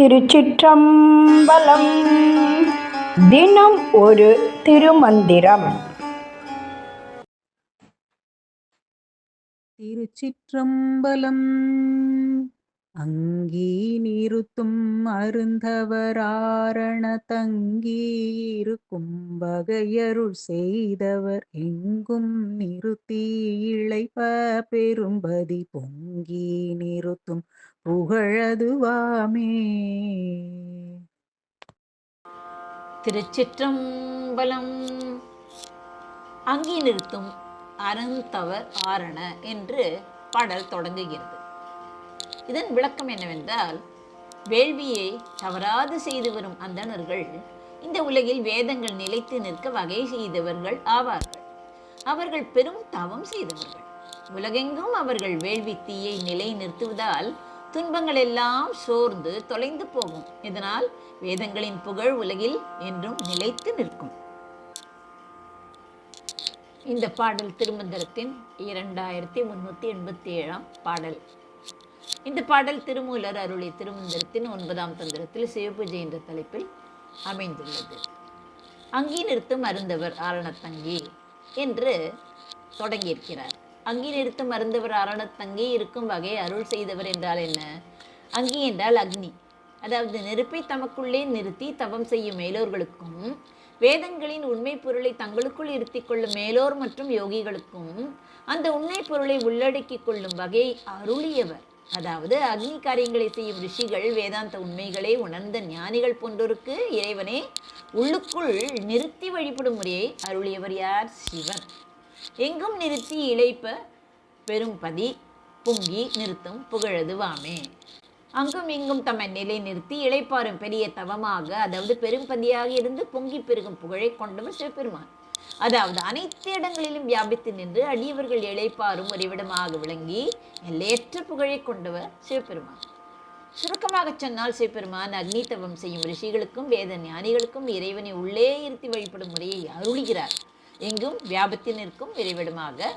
திருச்சிற்றம்பலம். தினம் ஒரு திருமந்திரம். திருச்சிற்றம்பலம். அங்கி நிறுத்தும் அருந்தவராரண தங்கி இருக்கும் வகையருள் செய்தவர் எங்கும் நிறுத்தி இழைப்ப பெரும்பதி பொங்கி நிறுத்தும் புகழதுவாமே. திருச்சிற்றம்பலம் அங்கி நிறுத்தும் அருந்தவர் ஆரண என்று பாடல் தொடங்குகிறது. இதன் விளக்கம் என்னவென்றால் வேள்வியை தவறாது செய்து வரும் அந்தணர்கள் இந்த உலகில் வேதங்கள் நிலைத்து நிற்க வகை செய்தவர்கள் ஆவார்கள். அவர்கள் பெரும் தவம் செய்தவர்கள். உலகெங்கும் அவர்கள் வேள்வி தீயை நிலை நிறுத்துவதால் துன்பங்கள் எல்லாம் சோர்ந்து தொலைந்து போகும். இதனால் வேதங்களின் புகழ் உலகில் என்றும் நிலைத்து நிற்கும். இந்த பாடல் திருமந்திரத்தின் இரண்டாயிரத்தி முன்னூற்றி எண்பத்தி ஏழாம் பாடல். இந்த பாடல் திருமூலர் அருளி திருமந்திரத்தின் ஒன்பதாம் தந்திரத்தில் சிவபூஜை என்ற தலைப்பில் அமைந்துள்ளது. அங்கி நிறுத்தும் அருந்தவர் ஆரணத்தங்கி என்று தொடங்கியிருக்கிறார். அங்கி நிறுத்த மறந்தவர் ஆரணத்தங்கி இருக்கும் வகை அருள் செய்தவர் என்றால் என்ன? அங்கி என்றால் அக்னி. அதாவது நெருப்பை தமக்குள்ளே நிறுத்தி தவம் செய்யும் மேலோர்களுக்கும் வேதங்களின் உண்மை பொருளை தங்களுக்குள் இருத்தி கொள்ளும் மேலோர் மற்றும் யோகிகளுக்கும் அந்த உண்மை பொருளை உள்ளடக்கிக் கொள்ளும் வகை அருளியவர். அதாவது அக்னி காரியங்களை செய்யும் ரிஷிகள் வேதாந்த உண்மைகளை உணர்ந்த ஞானிகள் போன்றோருக்கு இறைவனே உள்ளுக்குள் நிறுத்தி வழிபடும் முறையை அருளியவர் யார்? சிவன். எங்கும் நிறுத்தி இழைப்ப பெரும்பதி பொங்கி நிறுத்தும் புகழது வாமே. அங்கும் இங்கும் தம்மை நிலை நிறுத்தி இழைப்பாரும் பெரிய தவமாக அதாவது பெரும்பதியாக இருந்து பொங்கி பெருகும் புகழை கொண்டவர் சிவபெருமான். அதாவது அனைத்து இடங்களிலும் வியாபித்து நின்று அடியவர்கள் இழைப்பாரும் ஒருவிடமாக விளங்கி எல்லையற்ற புகழை கொண்டவர் சிவபெருமான். சுருக்கமாக சொன்னால் சிவபெருமான் அக்னி தவம் செய்யும் ரிஷிகளுக்கும் வேத ஞானிகளுக்கும் இறைவனை உள்ளே இருத்தி வழிபடும் முறையை அருளுகிறார். எங்கும் வியாபித்து நிற்கும் இறைவிடமாக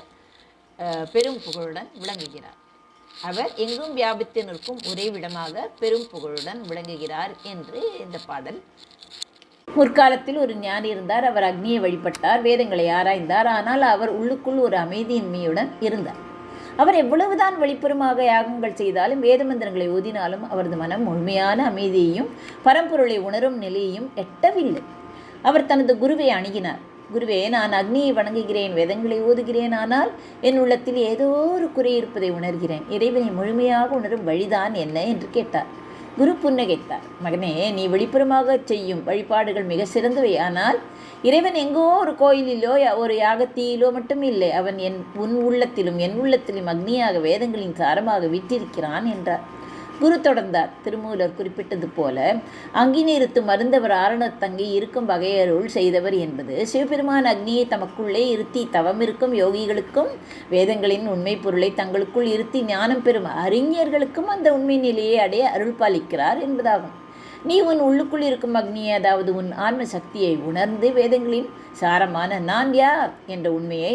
பெரும் புகழுடன் விளங்குகிறார். அவர் எங்கும் வியாபித்து நிற்கும் உறைவிடமாக பெரும் புகழுடன் விளங்குகிறார் என்று இந்த பாடல். முற்காலத்தில் ஒரு ஞானி இருந்தார் அவர் அக்னியை வழிபட்டார் வேதங்களை ஆராய்ந்தார் ஆனால் அவர் உள்ளுக்குள் ஒரு அமைதியின்மையுடன் இருந்தார். அவர் எவ்வளவுதான் வெளிப்புறமாக யாகங்கள் செய்தாலும் வேத மந்திரங்களை ஓதினாலும் அவரது மனம் முழுமையான அமைதியையும் பரம்பொருளை உணரும் நிலையையும் எட்டவில்லை. அவர் தனது குருவை அணுகினார். குருவே நான் அக்னியை வணங்குகிறேன் வேதங்களை ஓதுகிறேன் ஆனால் என் உள்ளத்தில் ஏதோ ஒரு குறை இருப்பதை உணர்கிறேன். இறைவனை முழுமையாக உணரும் வழிதான் என்ன என்று கேட்டார். குரு புன்னகைத்தார். மகனே நீ வெளிப்புறமாக செய்யும் வழிபாடுகள் மிக சிறந்தவை. ஆனால் இறைவன் எங்கோ ஒரு கோயிலிலோ யா- ஒரு யாகத்தியிலோ மட்டும் இல்லை. அவன் என் உன் உள்ளத்திலும் என் உள்ளத்திலும் அக்னியாக வேதங்களின் சாரமாக விட்டிருக்கிறான் என்றார். குரு தொடர்ந்தார். திருமூலர் குறிப்பிட்டது போல அங்கி நிறுத்தும் மருந்தவர் ஆரணத்தங்கி இருக்கும் வகையருள் செய்தவர் என்பது சிவபெருமான் அக்னியை தமக்குள்ளே இருத்தி தவம் இருக்கும் யோகிகளுக்கும் வேதங்களின் உண்மை பொருளை தங்களுக்குள் இருத்தி ஞானம் பெறும் அறிஞர்களுக்கும் அந்த உண்மை நிலையை அடைய அருள் பாலிக்கிறார் என்பதாகும். நீ உன் உள்ளுக்குள் இருக்கும் அக்னியை அதாவது உன் ஆன்ம சக்தியை உணர்ந்து வேதங்களின் சாரமான நான் யார் என்ற உண்மையை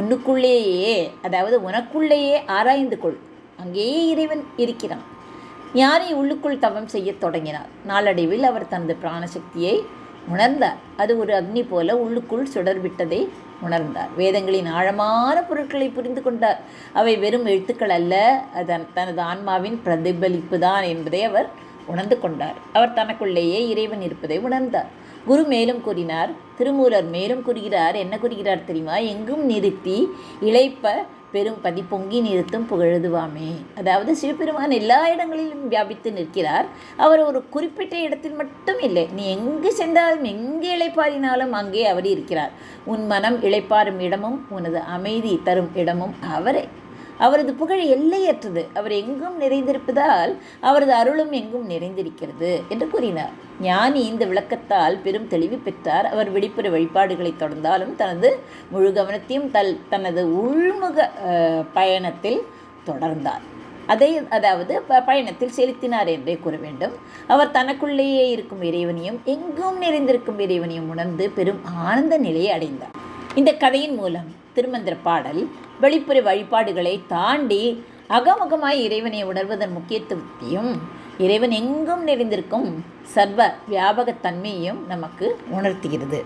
உன்னுக்குள்ளேயே அதாவது உனக்குள்ளேயே ஆராய்ந்து கொள். அங்கேயே இறைவன் இருக்கிறான். ஞானி உள்ளுக்குள் தவம் செய்யத் தொடங்கினார். நாளடைவில் அவர் தனது பிராணசக்தியை உணர்ந்தார் அது ஒரு அக்னி போல உள்ளுக்குள் சுடர்விட்டதை உணர்ந்தார். வேதங்களின் ஆழமான பொருட்களை புரிந்து கொண்டார். அவை வெறும் எழுத்துக்கள் அல்ல அதன் தனது ஆன்மாவின் பிரதிபலிப்பு தான் என்பதை அவர் உணர்ந்து கொண்டார். அவர் தனக்குள்ளேயே இறைவன் இருப்பதை உணர்ந்தார். குரு மேலும் கூறினார் திருமூலர் மேலும் கூறுகிறார். என்ன கூறுகிறார் தெரியுமா? எங்கும் நிறுத்தி இழைப்ப பெரும் பதி பொங்கி நிறுத்தும் புகழுதுவாமே. அதாவது சிவபெருமான் எல்லா இடங்களிலும் வியாபித்து நிற்கிறார். அவர் ஒரு குறிப்பிட்ட இடத்தில் மட்டும் இல்லை நீ எங்கு சென்றாலும் எங்கே இழைப்பாரினாலும் அங்கே அவர் இருக்கிறார். உன் மனம் இழைப்பாறும் இடமும் உனது அமைதி தரும் இடமும் அவரே. அவரது புகழ் எல்லையற்றது. அவர் எங்கும் நிறைந்திருப்பதால் அவரது அருளும் எங்கும் நிறைந்திருக்கிறது என்று கூறினார். ஞானி இந்த விளக்கத்தால் பெரும் தெளிவு பெற்றார். அவர் வெளிப்புற வழிபாடுகளை தொடர்ந்தாலும் தனது முழு கவனத்தையும் தல் தனது உள்முக பயணத்தில் தொடர்ந்தார். அதை அதாவது ப- பயணத்தில் செலுத்தினார் என்றே கூற வேண்டும். அவர் தனக்குள்ளேயே இருக்கும் இறைவனையும் எங்கும் நிறைந்திருக்கும் இறைவனையும் உணர்ந்து பெரும் ஆனந்த நிலையை அடைந்தார். இந்த கதையின் மூலம் திருமந்திர பாடல் வெளிப்புற வழிபாடுகளை தாண்டி அகமுகமாய் இறைவனை உணர்வதன் முக்கியத்துவத்தையும் இறைவன் எங்கும் நிறைந்திருக்கும் சர்வ வியாபகத்தன்மையையும் நமக்கு உணர்த்துகிறது.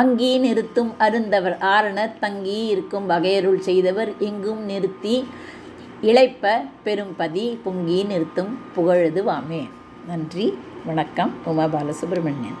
அங்கே நிறுத்தும் அருந்தவர் ஆரணர் தங்கி இருக்கும் வகையருள் செய்தவர் எங்கும் நிறுத்தி இளைப்ப பெரும்பதி பொங்கி நிறுத்தும் புகழது வாமே நன்றி வணக்கம் உமா பாலசுப்ரமணியன்.